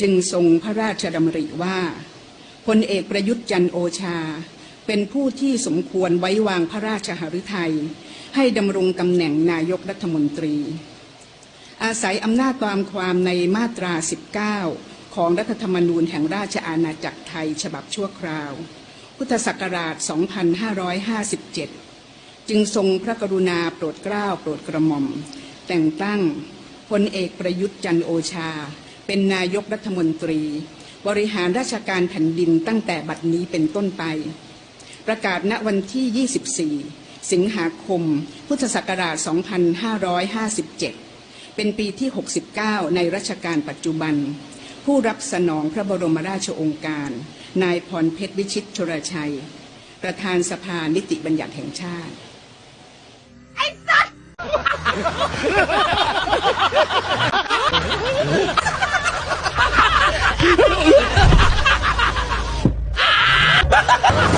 จึงทรงพระราชดำริว่าพลเอกประยุทธ์จันโอชา เป็นผู้ที่สมควรไว้วางพระราชหฤทัยให้ดำรงตำแหน่งนายกรัฐมนตรี อาศัยอำนาจตามความในมาตรา 19 ของรัฐธรรมนูญแห่งราชอาณาจักรไทยฉบับชั่วคราว พุทธศักราช 2557 จึงทรงพระกรุณาโปรดเกล้าโปรดกระหม่อม แต่งตั้งพลเอกประยุทธ์จันโอชา เป็นนายกรัฐมนตรี บริหารราชการแผ่นดินตั้งแต่บัดนี้เป็นต้นไป ประกาศณวันที่ 24 สิงหาคม พุทธศักราช 2557 เป็นปีที่ 69 ในรัชกาลปัจจุบัน ผู้รับสนองพระบรมราชโองการ นายพรเพชรวิชิตชรชัย ประธานสภานิติบัญญัติแห่งชาติไ Ha ha ha!